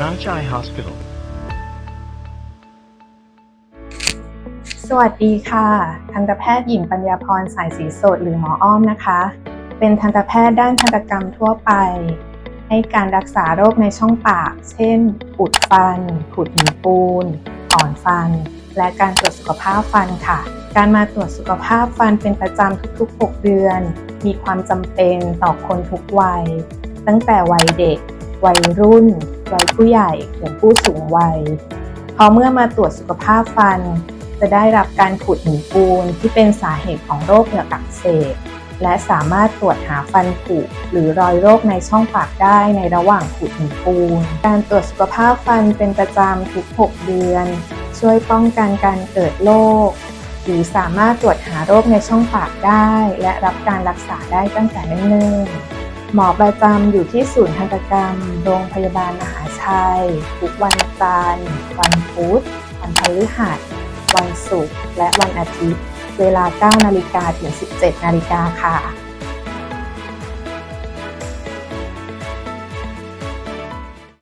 Mount Jai Hospital. สวัสดีค่ะ ทันตแพทย์หญิงปัญญาพรสายสีสดหรือหมออ้อมนะคะ เป็นทันตแพทย์ด้านทันตกรรมทั่วไป ให้การรักษาโรคในช่องปาก เช่น อุดฟันขูดหินปูนอ่อนฟัน และการตรวจสุขภาพฟันค่ะ การมาตรวจสุขภาพฟันเป็นประจำทุกๆ 6 เดือน มีความจำเป็นต่อคนทุกวัย ตั้งแต่วัยเด็ก วัยรุ่น วัยผู้ใหญ่ถึงผู้สูงวัย พอเมื่อมาตรวจสุขภาพฟัน จะได้รับการขูดหินปูนที่เป็นสาเหตุของโรคเหงือกอักเสบและสามารถตรวจหาฟันผุหรือรอยโรคในช่องปากได้ในระหว่างขูดหินปูน การตรวจสุขภาพฟันเป็นประจำทุก 6 เดือน ช่วยป้องกันการเกิดโรคหรือสามารถตรวจหาโรคในช่องปากได้ และรับการรักษาได้ตั้งแต่เนิ่นๆ หมอประจำอยู่ที่ศูนย์ทันตกรรม โรงพยาบาลมหาชัย ทุกวันจันทร์วันพุธวันพฤหัส วันศุกร์และวันอาทิตย์ เวลา 9 นาฬิกาถึง 17 นาฬิกาค่ะ